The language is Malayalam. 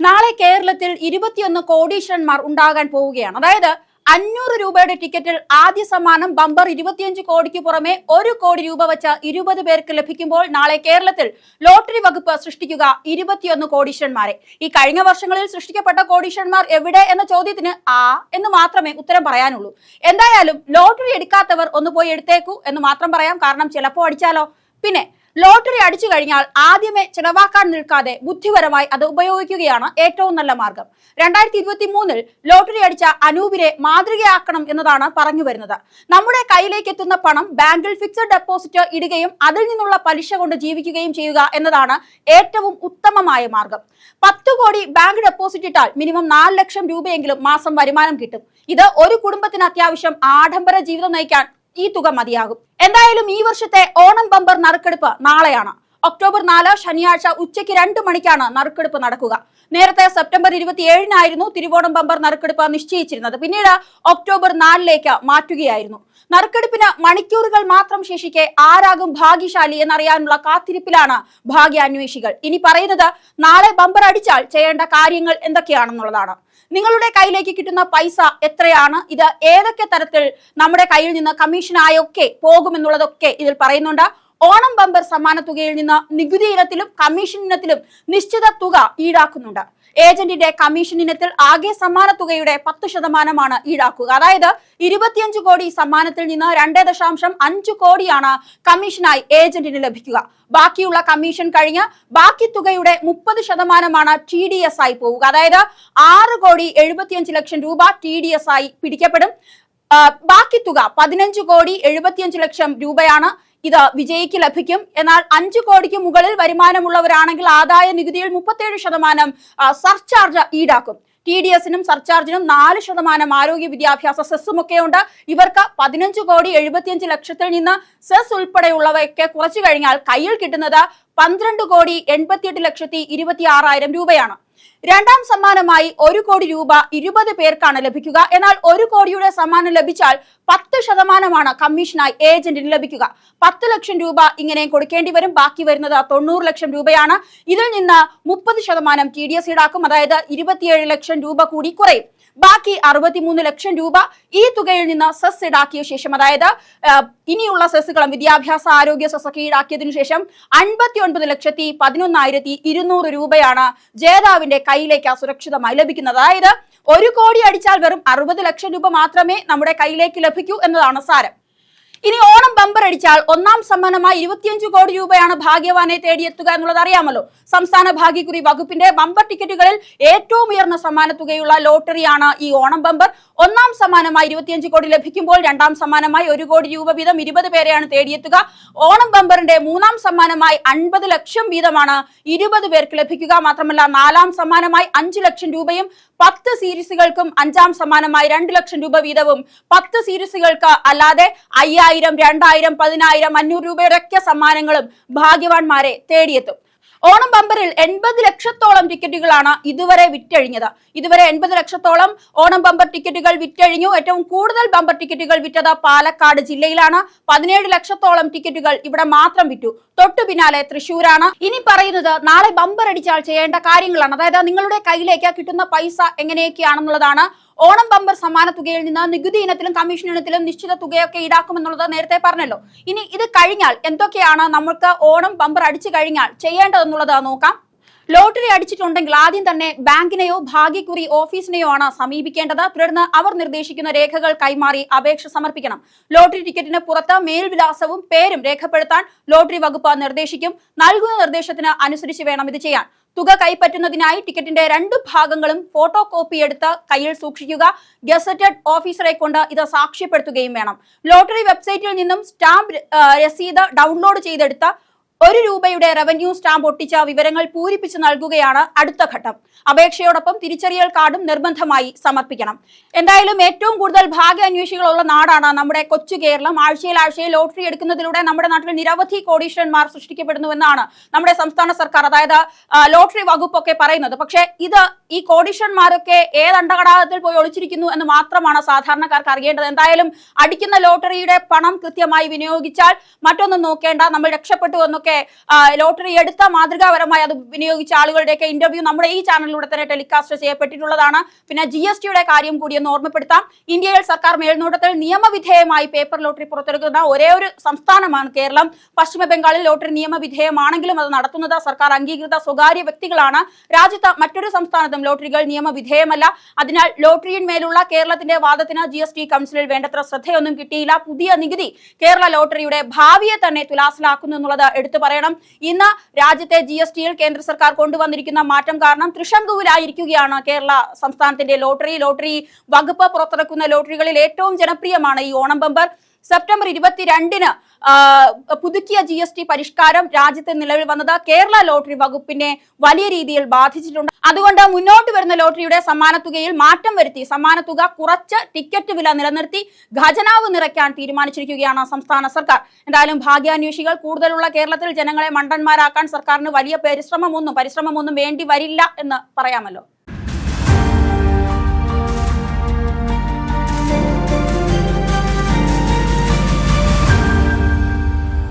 നാളെ കേരളത്തിൽ ഇരുപത്തിയൊന്ന് കോടീശ്വരന്മാർ ഉണ്ടാകാൻ പോവുകയാണ്. അതായത് അഞ്ഞൂറ് രൂപയുടെ ടിക്കറ്റിൽ ആദ്യ സമ്മാനം ബമ്പർ ഇരുപത്തിയഞ്ച് കോടിക്ക് പുറമെ ഒരു കോടി രൂപ വെച്ച ഇരുപത് പേർക്ക് ലഭിക്കുമ്പോൾ നാളെ കേരളത്തിൽ ലോട്ടറി വകുപ്പ് സൃഷ്ടിക്കുക ഇരുപത്തിയൊന്ന് കോടീശ്വരന്മാരെ. ഈ കഴിഞ്ഞ വർഷങ്ങളിൽ സൃഷ്ടിക്കപ്പെട്ട കോടീശ്വരന്മാർ എവിടെ എന്ന ചോദ്യത്തിന് ആ എന്ന് മാത്രമേ ഉത്തരം പറയാനുള്ളൂ. എന്തായാലും ലോട്ടറി എടുക്കാത്തവർ ഒന്ന് പോയി എടുത്തേക്കൂ എന്ന് മാത്രം പറയാം. കാരണം ചിലപ്പോൾ അടിച്ചാലോ? പിന്നെ ലോട്ടറി അടിച്ചു കഴിഞ്ഞാൽ ആദ്യമേ ചിലവാക്കാൻ നിൽക്കാതെ ബുദ്ധിപരമായി അത് ഉപയോഗിക്കുകയാണ് ഏറ്റവും നല്ല മാർഗം. രണ്ടായിരത്തി ഇരുപത്തി മൂന്നിൽ ലോട്ടറി അടിച്ച അനൂപിനെ മാതൃകയാക്കണം എന്നതാണ് പറഞ്ഞു വരുന്നത്. നമ്മുടെ കയ്യിലേക്ക് എത്തുന്ന പണം ബാങ്കിൽ ഫിക്സഡ് ഡെപ്പോസിറ്റ് ഇടുകയും അതിൽ നിന്നുള്ള പലിശ കൊണ്ട് ജീവിക്കുകയും ചെയ്യുക എന്നതാണ് ഏറ്റവും ഉത്തമമായ മാർഗം. പത്ത് കോടി ബാങ്ക് ഡെപ്പോസിറ്റ് ഇട്ടാൽ മിനിമം നാല് ലക്ഷം രൂപയെങ്കിലും മാസം വരുമാനം കിട്ടും. ഇത് ഒരു കുടുംബത്തിന് അത്യാവശ്യം ആഡംബര ജീവിതം നയിക്കാൻ ഈ തുക മതിയാകും. എന്തായാലും ഈ വർഷത്തെ ഓണം ബമ്പർ നറുക്കെടുപ്പ് നാളെയാണ്. ഒക്ടോബർ നാല് ശനിയാഴ്ച ഉച്ചയ്ക്ക് രണ്ട് മണിക്കാണ് നറുക്കെടുപ്പ് നടക്കുക. നേരത്തെ സെപ്റ്റംബർ ഇരുപത്തിയേഴിനായിരുന്നു തിരുവോണം ബമ്പർ നറുക്കെടുപ്പ് നിശ്ചയിച്ചിരുന്നത്. പിന്നീട് ഒക്ടോബർ നാലിലേക്ക് മാറ്റുകയായിരുന്നു. നറുക്കെടുപ്പിന് മണിക്കൂറുകൾ മാത്രം ശേഷിക്കെ ആരാകും ഭാഗ്യശാലി എന്നറിയാനുള്ള കാത്തിരിപ്പിലാണ് ഭാഗ്യാന്വേഷികൾ. ഇനി പറയുന്നത് നാളെ ബമ്പർ അടിച്ചാൽ ചെയ്യേണ്ട കാര്യങ്ങൾ എന്തൊക്കെയാണെന്നുള്ളതാണ്. നിങ്ങളുടെ കയ്യിലേക്ക് കിട്ടുന്ന പൈസ എത്രയാണ്? ഇത് ഏതൊക്കെ തരത്തിൽ നമ്മുടെ കയ്യിൽ നിന്ന് കമ്മീഷനായൊക്കെ പോകുമെന്നുള്ളതൊക്കെ ഇതിൽ പറയുന്നുണ്ട്. ഓണം ബമ്പർ സമ്മാന തുകയിൽ നിന്ന് നികുതി ഇനത്തിലും കമ്മീഷൻ ഇനത്തിലും നിശ്ചിത തുക ഈടാക്കുന്നുണ്ട്. ഏജന്റിന്റെ കമ്മീഷൻ ഇനത്തിൽ ആകെ സമ്മാന തുകയുടെ പത്ത് ശതമാനമാണ് ഈടാക്കുക. അതായത് ഇരുപത്തിയഞ്ച് കോടി സമ്മാനത്തിൽ നിന്ന് രണ്ട് ദശാംശം അഞ്ച് കോടിയാണ് കമ്മീഷനായി ഏജന്റിന് ലഭിക്കുക. ബാക്കിയുള്ള കമ്മീഷൻ കഴിഞ്ഞ് ബാക്കി തുകയുടെ മുപ്പത് ശതമാനമാണ് ടി ഡി എസ് ആയി പോവുക. അതായത് ആറ് കോടി എഴുപത്തിയഞ്ച് ലക്ഷം രൂപ ടി ഡി എസ് ആയി പിടിക്കപ്പെടും. ബാക്കി തുക പതിനഞ്ച് കോടി എഴുപത്തിയഞ്ച് ലക്ഷം രൂപയാണ് ഇത് വിജയിക്ക് ലഭിക്കും. എന്നാൽ അഞ്ചു കോടിക്ക് മുകളിൽ വരുമാനമുള്ളവരാണെങ്കിൽ ആദായ നികുതിയിൽ മുപ്പത്തേഴ് ശതമാനം സർചാർജ് ഈടാക്കും. ടി ഡി എസിനും സർചാർജിനും നാല് ശതമാനം ആരോഗ്യ വിദ്യാഭ്യാസ സെസ്സും ഒക്കെയുണ്ട് ഇവർക്ക് പതിനഞ്ച് കോടി എഴുപത്തിയഞ്ച് ലക്ഷത്തിൽ നിന്ന് സെസ് ഉൾപ്പെടെയുള്ളവയൊക്കെ കുറച്ചു കഴിഞ്ഞാൽ കയ്യിൽ കിട്ടുന്നത് പന്ത്രണ്ട് കോടി എൺപത്തിയെട്ട് ലക്ഷത്തി ഇരുപത്തി ആറായിരം രൂപയാണ്. രണ്ടാം സമ്മാനമായി ഒരു കോടി രൂപ ഇരുപത് പേർക്കാണ് ലഭിക്കുക. എന്നാൽ ഒരു കോടിയുടെ സമ്മാനം ലഭിച്ചാൽ പത്ത് ശതമാനമാണ് കമ്മീഷനായി ഏജന്റിന് ലഭിക്കുക. പത്ത് ലക്ഷം രൂപ ഇങ്ങനെ കൊടുക്കേണ്ടി വരും. ബാക്കി വരുന്നത് തൊണ്ണൂറ് ലക്ഷം രൂപയാണ്. ഇതിൽ നിന്ന് മുപ്പത് ശതമാനം ടി ഡി എസ് ഈടാക്കും. അതായത് ഇരുപത്തിയേഴ് ലക്ഷം രൂപ കൂടി കുറയും. ബാക്കി അറുപത്തിമൂന്ന് ലക്ഷം രൂപ ഈ തുകയിൽ നിന്ന് സെസ് ഈടാക്കിയ ശേഷം അതായത് ഇനിയുള്ള സെസ്സുകളും വിദ്യാഭ്യാസ ആരോഗ്യ സെസ്സൊക്കെ ഈടാക്കിയതിനു ശേഷം അൻപത്തി ഒൻപത് ലക്ഷത്തി പതിനൊന്നായിരത്തി ഇരുന്നൂറ് രൂപയാണ് ജേതാവിന്റെ കയ്യിലേക്ക് സുരക്ഷിതമായി ലഭിക്കുന്നത്. അതായത് ഒരു കോടി അടിച്ചാൽ വെറും അറുപത് ലക്ഷം രൂപ മാത്രമേ നമ്മുടെ കയ്യിലേക്ക് ലഭിക്കൂ എന്നതാണ് സാരം. ഇനി ഓണം ബമ്പർ അടിച്ചാൽ ഒന്നാം സമ്മാനമായി ഇരുപത്തിയഞ്ച് കോടി രൂപയാണ് ഭാഗ്യവാനെ തേടിയെത്തുക എന്നുള്ളത് അറിയാമല്ലോ. സംസ്ഥാന ഭാഗ്യക്കുറി വകുപ്പിന്റെ ബമ്പർ ടിക്കറ്റുകളിൽ ഏറ്റവും ഉയർന്ന സമ്മാന തുകയുള്ള ലോട്ടറിയാണ് ഈ ഓണം ബമ്പർ. ഒന്നാം സമ്മാനമായി ഇരുപത്തിയഞ്ച് കോടി ലഭിക്കുമ്പോൾ രണ്ടാം സമ്മാനമായി ഒരു കോടി രൂപ വീതം ഇരുപത് പേരെയാണ് തേടിയെത്തുക. ഓണം ബമ്പറിന്റെ മൂന്നാം സമ്മാനമായി അൻപത് ലക്ഷം വീതമാണ് ഇരുപത് പേർക്ക് ലഭിക്കുക. മാത്രമല്ല നാലാം സമ്മാനമായി അഞ്ചു ലക്ഷം രൂപയും പത്ത് സീരീസുകൾക്കും അഞ്ചാം സമ്മാനമായി രണ്ട് ലക്ഷം രൂപ വീതവും പത്ത് സീരീസുകൾക്ക് അല്ലാതെ അയ്യായിരം രണ്ടായിരം പതിനായിരം അഞ്ഞൂറ് രൂപയുടെ ഒക്കെ സമ്മാനങ്ങളും ഭാഗ്യവാന്മാരെ തേടിയെത്തും. ഓണം ബമ്പറിൽ എൺപത് ലക്ഷത്തോളം ടിക്കറ്റുകളാണ് ഇതുവരെ വിറ്റഴിഞ്ഞത്. ഇതുവരെ എൺപത് ലക്ഷത്തോളം ഓണം ബമ്പർ ടിക്കറ്റുകൾ വിറ്റഴിഞ്ഞു. ഏറ്റവും കൂടുതൽ ബമ്പർ ടിക്കറ്റുകൾ വിറ്റത് പാലക്കാട് ജില്ലയിലാണ്. പതിനേഴ് ലക്ഷത്തോളം ടിക്കറ്റുകൾ ഇവിടെ മാത്രം വിറ്റു. തൊട്ടു പിന്നാലെ തൃശ്ശൂരാണ്. ഇനി പറയുന്നത് നാളെ ബമ്പർ അടിച്ചാൽ ചെയ്യേണ്ട കാര്യങ്ങളാണ്. അതായത് നിങ്ങളുടെ കയ്യിലേക്ക് കിട്ടുന്ന പൈസ എങ്ങനെയൊക്കെയാണെന്നുള്ളതാണ് ഓണം ബമ്പർ സമാന തുകയിൽ നിന്ന് നികുതി ഇനത്തിലും കമ്മീഷൻ ഇനത്തിലും നിശ്ചിത തുകയൊക്കെ ഈടാക്കുമെന്നുള്ളത് നേരത്തെ പറഞ്ഞല്ലോ. ഇനി ഇത് കഴിഞ്ഞാൽ എന്തൊക്കെയാണ് നമുക്ക് ഓണം ബമ്പർ അടിച്ചു കഴിഞ്ഞാൽ ചെയ്യേണ്ടതെന്നുള്ളത് നോക്കാം. ലോട്ടറി അടിച്ചിട്ടുണ്ടെങ്കിൽ ആദ്യം തന്നെ ബാങ്കിനെയോ ഭാഗ്യക്കുറി ഓഫീസിനെയോ ആണ് സമീപിക്കേണ്ടത്. തുടർന്ന് അവർ നിർദ്ദേശിക്കുന്ന രേഖകൾ കൈമാറി അപേക്ഷ സമർപ്പിക്കണം. ലോട്ടറി ടിക്കറ്റിന് പുറത്ത് മേൽവിലാസവും പേരും രേഖപ്പെടുത്താൻ ലോട്ടറി വകുപ്പ് നിർദ്ദേശിക്കും. നൽകുന്ന നിർദ്ദേശത്തിന് അനുസരിച്ച് വേണം ഇത് ചെയ്യാൻ. തുക കൈപ്പറ്റുന്നതിനായി ടിക്കറ്റിന്റെ രണ്ട് ഭാഗങ്ങളും ഫോട്ടോ കോപ്പി എടുത്ത് കയ്യിൽ സൂക്ഷിക്കുക. ഗസറ്റഡ് ഓഫീസറെ കൊണ്ട് ഇത് സാക്ഷ്യപ്പെടുത്തുകയും വേണം. ലോട്ടറി വെബ്സൈറ്റിൽ നിന്നും സ്റ്റാമ്പ് രസീത് ഡൗൺലോഡ് ചെയ്തെടുത്ത ഒരു രൂപയുടെ റവന്യൂ സ്റ്റാമ്പ് ഒട്ടിച്ച വിവരങ്ങൾ പൂരിപ്പിച്ച് നൽകുകയാണ് അടുത്ത ഘട്ടം. അപേക്ഷയോടൊപ്പം തിരിച്ചറിയൽ കാർഡും നിർബന്ധമായി സമർപ്പിക്കണം. എന്തായാലും ഏറ്റവും കൂടുതൽ ഭാഗ്യാന്വേഷികളുള്ള നാടാണ് നമ്മുടെ കൊച്ചു കേരളം. ആഴ്ചയിൽ ആഴ്ചയിൽ ലോട്ടറി എടുക്കുന്നതിലൂടെ നമ്മുടെ നാട്ടിൽ നിരവധി കോടീശ്വരന്മാർ സൃഷ്ടിക്കപ്പെടുന്നുവെന്നാണ് നമ്മുടെ സംസ്ഥാന സർക്കാർ അതായത് ലോട്ടറി വകുപ്പൊക്കെ പറയുന്നത്. പക്ഷേ ഇത് ഈ കോടീശ്വരന്മാരൊക്കെ ഏത് അണ്ടകടാകത്തിൽ പോയി ഒളിച്ചിരിക്കുന്നു എന്ന് മാത്രമാണ് സാധാരണക്കാർക്ക് അറിയേണ്ടത്. എന്തായാലും അടിക്കുന്ന ലോട്ടറിയുടെ പണം കൃത്യമായി വിനിയോഗിച്ചാൽ മറ്റൊന്നും നോക്കേണ്ട നമ്മൾ രക്ഷപ്പെട്ടു എന്നൊക്കെ ഒക്കെ ലോട്ടറി എടുത്ത മാതൃകാപരമായി അത് വിനിയോഗിച്ച ആളുകളുടെയൊക്കെ ഇന്റർവ്യൂ നമ്മുടെ ഈ ചാനലിലൂടെ തന്നെ ടെലികാസ്റ്റ് ചെയ്യപ്പെട്ടിട്ടുള്ളതാണ്. പിന്നെ ജി എസ് ടിയുടെ കാര്യം കൂടി ഒന്ന് ഓർമ്മപ്പെടുത്താം. ഇന്ത്യയിൽ സർക്കാർ മേൽനോട്ടത്തിൽ നിയമവിധേയമായി പേപ്പർ ലോട്ടറി പുറത്തെടുക്കുന്ന ഒരേ ഒരു സംസ്ഥാനമാണ് കേരളം. പശ്ചിമ ബംഗാളിൽ ലോട്ടറി നിയമവിധേയമാണെങ്കിലും അത് നടത്തുന്നത് സർക്കാർ അംഗീകൃത സ്വകാര്യ വ്യക്തികളാണ്. രാജ്യത്ത് മറ്റൊരു സംസ്ഥാനത്തും ലോട്ടറികൾ നിയമവിധേയമല്ല. അതിനാൽ ലോട്ടറിയിന്മേലുള്ള കേരളത്തിന്റെ വാദത്തിന് ജി എസ് ടി കൗൺസിലിൽ വേണ്ടത്ര ശ്രദ്ധയൊന്നും കിട്ടിയില്ല. പുതിയ നികുതി കേരള ലോട്ടറിയുടെ ഭാവിയെ തന്നെ തുലാസിലാക്കുന്നു എന്നുള്ളത് എടുത്തു പറയണം. ഇന്ന് രാജ്യത്തെ ജി എസ് ടിയിൽ കേന്ദ്ര സർക്കാർ കൊണ്ടുവന്നിരിക്കുന്ന മാറ്റം കാരണം തൃശങ്കുവിലായിരിക്കുകയാണ് കേരള സംസ്ഥാനത്തിന്റെ ലോട്ടറി. ലോട്ടറി വകുപ്പ് പുറത്തിറക്കുന്ന ലോട്ടറികളിൽ ഏറ്റവും ജനപ്രിയമാണ് ഈ ഓണം ബമ്പർ. സെപ്റ്റംബർ ഇരുപത്തിരണ്ടിന് പുതുക്കിയ ജി എസ് ടി പരിഷ്കാരം രാജ്യത്ത് നിലവിൽ വന്നത് കേരള ലോട്ടറി വകുപ്പിനെ വലിയ രീതിയിൽ ബാധിച്ചിട്ടുണ്ട്. അതുകൊണ്ട് മുന്നോട്ട് വരുന്ന ലോട്ടറിയുടെ സമ്മാനത്തുകയിൽ മാറ്റം വരുത്തി സമ്മാനത്തുക കുറച്ച് ടിക്കറ്റ് വില നിലനിർത്തി ഖജനാവ് നിറയ്ക്കാൻ തീരുമാനിച്ചിരിക്കുകയാണ് സംസ്ഥാന സർക്കാർ. എന്തായാലും ഭാഗ്യാന്വേഷികൾ കൂടുതലുള്ള കേരളത്തിൽ ജനങ്ങളെ മണ്ടന്മാരാക്കാൻ സർക്കാരിന് വലിയ പരിശ്രമമൊന്നും പരിശ്രമമൊന്നും വേണ്ടി വരില്ല എന്ന് പറയാമല്ലോ.